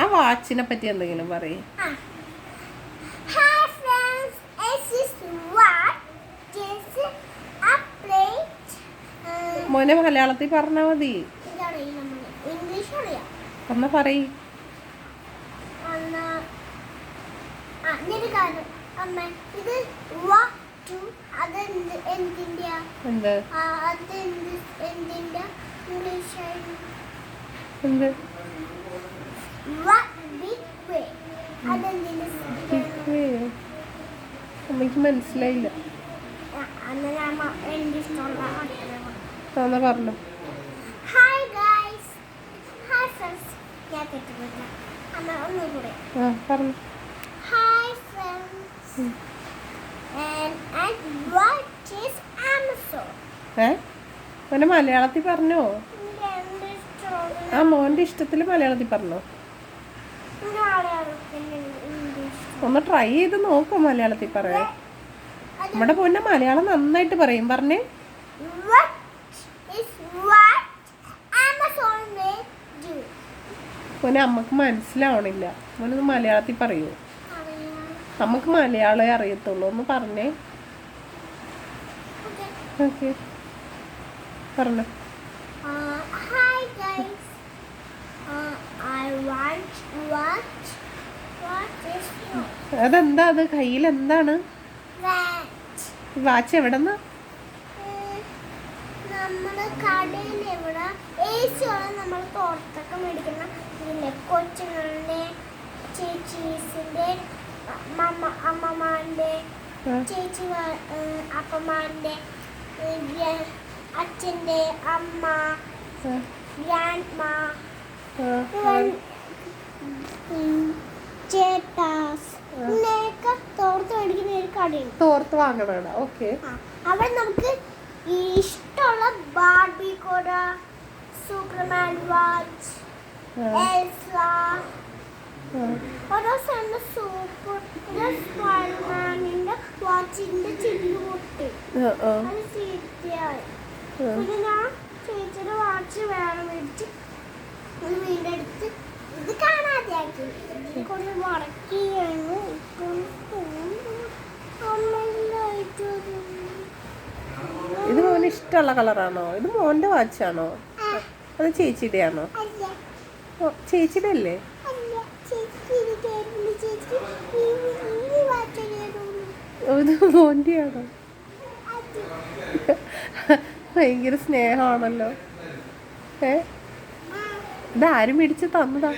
ആ വാച്ചിനെ പറ്റി എന്തെങ്കിലും പറയും. മോനെ മലയാളത്തിൽ പറഞ്ഞാൽ മതി. എന്നാ പറയ്. കാര്യം അമ്മ ഇത് എന്ത് അമ്മയ്ക്ക് മനസ്സിലായില്ല. എന്നാ പറഞ്ഞു. ഹായ് ഗൈസ് ഹായ് ഫ്രണ്ട്സ് ഞാൻ തെറ്റുപറ്റില്ല അമ്മ ഒന്നുകൂടെ. ആ പറഞ്ഞു. ഹായ് ഫ്രണ്ട്സ് ഏ? മോനെ മലയാളത്തിൽ പറഞ്ഞോ? ആ മോന്റെ ഇഷ്ടത്തിൽ മലയാളത്തിൽ പറഞ്ഞോ? ഒന്ന് ട്രൈ ചെയ്ത് നോക്കോ മലയാളത്തിൽ പറയാ നമ്മുടെ പൊന്നെ മലയാളം നന്നായിട്ട് പറയും. പറഞ്ഞേ. മോനെ അമ്മയ്ക്ക് മനസ്സിലാവണില്ല. മോനൊന്ന് മലയാളത്തിൽ പറയൂ. അറിയാം നമുക്ക് മലയാളമേ അറിയത്തുള്ളൂ. ഒന്ന് പറഞ്ഞേ. ഓക്കെ. പറഞ്ഞു. Uh. Uh, അതെന്താ അത്? കയ്യിൽ എന്താണ് വാച്ച് എവിടെന്നാ? കൊച്ചുങ്ങളുടെ ചേച്ചീസിന്റെ മമ്മ അമ്മമാരുടെ ആ, ചേച്ചി അപ്പമാരുടെ അച്ഛന്റെ അമ്മ ഗ്രാൻഡ് മാ ചേട്ടാസ് ഇങ്ങനെയൊക്കെ തോർത്ത് മേടിക്കുന്ന ഒരു കടയുണ്ട്. തോർത്ത് വാങ്ങണാണ് ഓക്കെ. അവിടെ നമുക്ക് ഇഷ്ടമുള്ള ബാർബി കോട സൂപ്പർമാൻ വാച്ച് എൽസ ഓരോ സ്ഥലത്ത് സൂപ്പർ സ്പൈഡർമാനിന്റെ വാച്ചിന്റെ ചിരി പൊട്ടി. അത് ചീത്തയായി. പിന്നെ ഞാൻ ചേച്ചിയുടെ വാച്ച് വേറെ മേടിച്ച്. വീണ്ടും എടുത്ത് ഇത് കാണാതെയാക്കി. കൊണ്ട് മടക്കിയാണ് ഇത് മോന് ഇഷ്ടമുള്ള കളറാണോ? ഇത് മോന്റെ വാച്ചാണോ? അത് ചേച്ചിയുടെ ആണോ ചേച്ചിയുടെ അല്ലേ അല്ല ചേച്ചി ഇത് കേട്ടില്ല ചേച്ചി ഈ ഈ വാച്ച് ഓ, ഇത് ഭയങ്കര സ്നേഹമാണല്ലോ ഏ? ഇതാരും മേടിച്ച് തന്നതാ?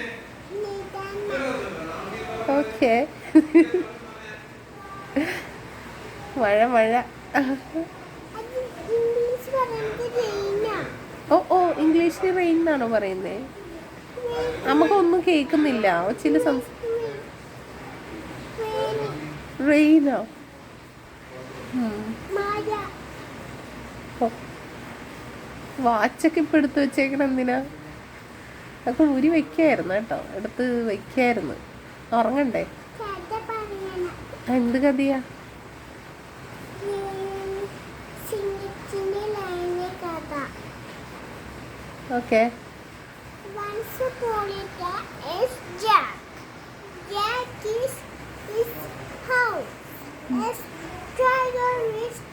ഓക്കെ. മഴ മഴ. ഓ ഓ ഇംഗ്ലീഷിൽ റെയിൻ എന്നാണോ പറയുന്നത് നമുക്കൊന്നും കേൾക്കുന്നില്ല. ചില സംസ് റെയിനോ വാച്ചൊക്കെ ഇപ്പം എടുത്ത് വെച്ചേക്കണം എന്തിനാ? അതൊക്കെ ഊരി വെക്കായിരുന്നു കേട്ടോ. എടുത്ത് വെക്കായിരുന്നു. ഉറങ്ങണ്ടേ? എന്ത് കഥയാ? Okay. Once upon a time is Jack. Jack is his let's try dragon rich